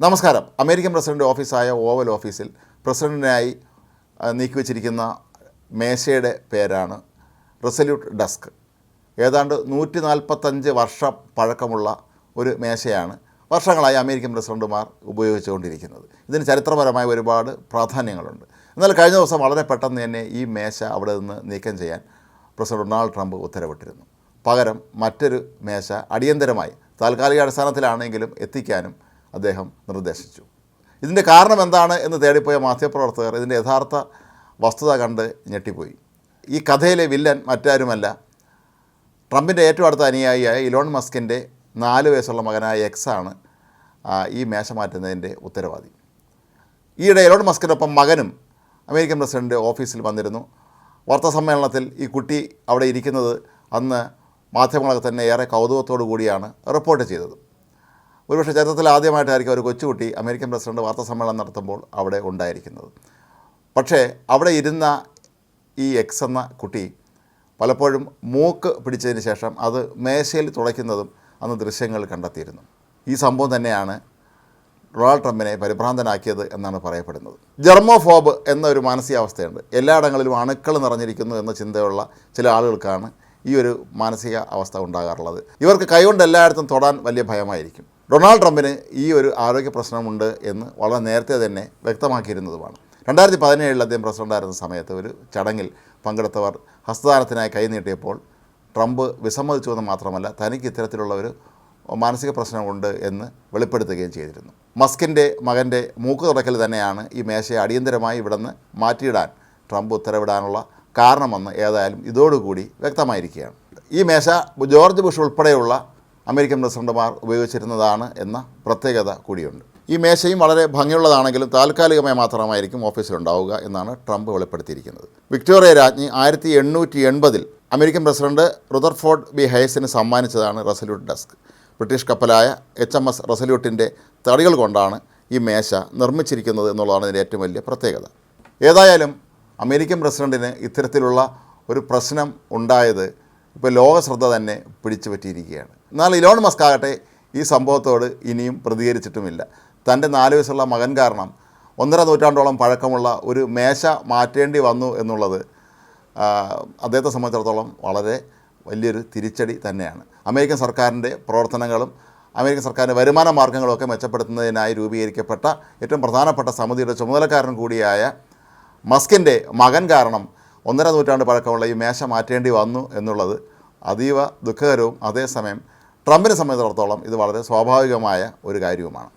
നമസ്കാരം. American president ഓഫീസായ oval ഓഫീസിൽ പ്രസിഡന്റിനായി ആ, നീക്കിവച്ചിരിക്കുന്ന മേശയുടെ പേരാണ് റെസല്യൂട്ട് ഡെസ്ക്. ഏതാണ്ട് നൂറ്റി നാൽപ്പത്തഞ്ച് വർഷം പഴക്കമുള്ള ഒരു മേശയാണ് വർഷങ്ങളായി അമേരിക്കൻ പ്രസിഡന്റുമാർ ഉപയോഗിച്ചുകൊണ്ടിരിക്കുന്നത്. ഇതിന് ചരിത്രപരമായ ഒരുപാട് പ്രാധാന്യങ്ങളുണ്ട്. എന്നാൽ കഴിഞ്ഞ ദിവസം വളരെ പെട്ടെന്ന് തന്നെ ഈ മേശ അവിടെ നിന്ന് നീക്കം ചെയ്യാൻ പ്രസിഡന്റ് ഡൊണാൾഡ് ട്രംപ് ഉത്തരവിട്ടിരുന്നു. പകരം മറ്റൊരു മേശ അടിയന്തരമായി താൽക്കാലിക അടിസ്ഥാനത്തിലാണെങ്കിലും എത്തിക്കാനും അദ്ദേഹം നിർദ്ദേശിച്ചു. ഇതിന്റെ കാരണം എന്താണ് എന്ന് തേടിപ്പോയ മാധ്യമപ്രവർത്തകർ ഇതിന്റെ യഥാർത്ഥ വസ്തുത കണ്ട് ഞെട്ടിപ്പോയി. ഈ കഥയിലെ വില്ലൻ മറ്റാരുമല്ല. ട്രംപിന്റെ ഏറ്റവും അടുത്ത അനുയായിയായ ഇലോൺ മസ്കിന്റെ നാല് വയസ്സുള്ള മകനായ എക്സാണ് ഈ മേശ മാറ്റുന്നതിന്റെ ഉത്തരവാദി. ഈയിടെ എലോൺ മസ്കിനൊപ്പം മകനും അമേരിക്കൻ പ്രസിഡന്റ് ഓഫീസിൽ വന്നിരുന്നു. വാർത്താ സമ്മേളനത്തിൽ ഈ കുട്ടി അവിടെ ഇരിക്കുന്നത് അന്ന് മാധ്യമങ്ങളൊക്കെ തന്നെ ഏറെ കൗതുകത്തോടു കൂടിയാണ് റിപ്പോർട്ട് ചെയ്തത്. ഒരുപക്ഷെ ചരിത്രത്തിൽ ആദ്യമായിട്ടായിരിക്കും ഒരു കൊച്ചുകുട്ടി അമേരിക്കൻ പ്രസിഡന്റ് വാർത്താ സമ്മേളനം നടത്തുമ്പോൾ അവിടെ ഉണ്ടായിരിക്കുന്നത്. പക്ഷേ അവിടെ ഇരുന്ന ഈ എക്സ് എന്ന കുട്ടി പലപ്പോഴും മൂക്ക് പിടിച്ചതിന് ശേഷം അത് മേശയിൽ തുളയ്ക്കുന്നതും അന്ന് ദൃശ്യങ്ങൾ കണ്ടെത്തിയിരുന്നു. ഈ സംഭവം തന്നെയാണ് ഡൊണാൾഡ് ട്രംപിനെ പരിഭ്രാന്തനാക്കിയത് എന്നാണ് പറയപ്പെടുന്നത്. ജെർമോഫോബ് എന്നൊരു മാനസികാവസ്ഥയുണ്ട്. എല്ലായിടങ്ങളിലും അണുക്കൾ നിറഞ്ഞിരിക്കുന്നു എന്ന ചിന്തയുള്ള ചില ആളുകൾക്കാണ് ഈ ഒരു മാനസിക അവസ്ഥ ഉണ്ടാകാറുള്ളത്. ഇവർക്ക് കൈകൊണ്ട് എല്ലായിടത്തും തൊടാൻ വലിയ ഭയമായിരിക്കും. ഡൊണാൾഡ് ട്രംപിന് ഈ ഒരു ആരോഗ്യ പ്രശ്നമുണ്ട് എന്ന് വളരെ നേരത്തെ തന്നെ വ്യക്തമാക്കിയിരുന്നതുമാണ്. രണ്ടായിരത്തി പതിനേഴിൽ അദ്ദേഹം പ്രസിഡന്റായിരുന്ന സമയത്ത് ഒരു ചടങ്ങിൽ പങ്കെടുത്തവർ ഹസ്തദാനത്തിനായി കൈനീട്ടിയപ്പോൾ ട്രംപ് വിസമ്മതിച്ചു എന്ന് മാത്രമല്ല തനിക്ക് ഇത്തരത്തിലുള്ള ഒരു മാനസിക പ്രശ്നമുണ്ട് എന്ന് വെളിപ്പെടുത്തുകയും ചെയ്തിരുന്നു. മസ്കിന്റെ മകന്റെ മൂക്ക് തുടക്കൽ തന്നെയാണ് ഈ മേശയെ അടിയന്തരമായി ഇവിടുന്ന് മാറ്റിയിടാൻ ട്രംപ് ഉത്തരവിടാനുള്ള കാരണമെന്ന് ഏതായാലും ഇതോടുകൂടി വ്യക്തമായിരിക്കുകയാണ്. ഈ മേശ ജോർജ് ബുഷ് ഉൾപ്പെടെയുള്ള അമേരിക്കൻ പ്രസിഡന്റുമാർ ഉപയോഗിച്ചിരുന്നതാണ് എന്ന പ്രത്യേകത കൂടിയുണ്ട്. ഈ മേശയും വളരെ ഭംഗിയുള്ളതാണെങ്കിലും താൽക്കാലികമായി മാത്രമായിരിക്കും ഓഫീസിൽ ഉണ്ടാവുക എന്നാണ് ട്രംപ് വെളിപ്പെടുത്തിയിരിക്കുന്നത്. വിക്ടോറിയ രാജ്ഞി ആയിരത്തി എണ്ണൂറ്റി എൺപതിൽ അമേരിക്കൻ പ്രസിഡന്റ് റുദർഫോർഡ് ബി ഹയസിന് സമ്മാനിച്ചതാണ് റെസല്യൂട്ട് ഡെസ്ക്. ബ്രിട്ടീഷ് കപ്പലായ എച്ച് എം എസ് റെസല്യൂട്ടിന്റെ തടികൾ കൊണ്ടാണ് ഈ മേശ നിർമ്മിച്ചിരിക്കുന്നത് എന്നുള്ളതാണ് ഇതിന്റെ ഏറ്റവും വലിയ പ്രത്യേകത. ഏതായാലും അമേരിക്കൻ പ്രസിഡന്റിന് ഇത്തരത്തിലുള്ള ഒരു പ്രശ്നം ഉണ്ടായത് ഇപ്പോൾ ലോക ശ്രദ്ധ തന്നെ പിടിച്ചു പറ്റിയിരിക്കുകയാണ്. എന്നാൽ ഇലോൺ മസ്ക് ആകട്ടെ ഈ സംഭവത്തോട് ഇനിയും പ്രതികരിച്ചിട്ടുമില്ല. തന്റെ നാല് വയസ്സുള്ള മകൻ കാരണം ഒന്നര നൂറ്റാണ്ടോളം പഴക്കമുള്ള ഒരു മേശ മാറ്റേണ്ടി വന്നു എന്നുള്ളത് അദ്ദേഹത്തെ സംബന്ധിച്ചിടത്തോളം വളരെ വലിയൊരു തിരിച്ചടി തന്നെയാണ്. അമേരിക്കൻ സർക്കാരിന്റെ പ്രവർത്തനങ്ങളും അമേരിക്കൻ സർക്കാരിന്റെ വരുമാന മാർഗങ്ങളൊക്കെ മെച്ചപ്പെടുത്തുന്നതിനായി രൂപീകരിക്കപ്പെട്ട ഏറ്റവും പ്രധാനപ്പെട്ട സമിതിയുടെ ചുമതലക്കാരൻ കൂടിയായ മസ്കിന്റെ മകൻ കാരണം ഒന്നര നൂറ്റാണ്ട് പഴക്കമുള്ള ഈ മേശ മാറ്റേണ്ടി വന്നു എന്നുള്ളത് അതീവ ദുഃഖകരവും അതേസമയം ട്രംപിനെ സംബന്ധിച്ചിടത്തോളം ഇത് വളരെ സ്വാഭാവികമായ ഒരു കാര്യവുമാണ്.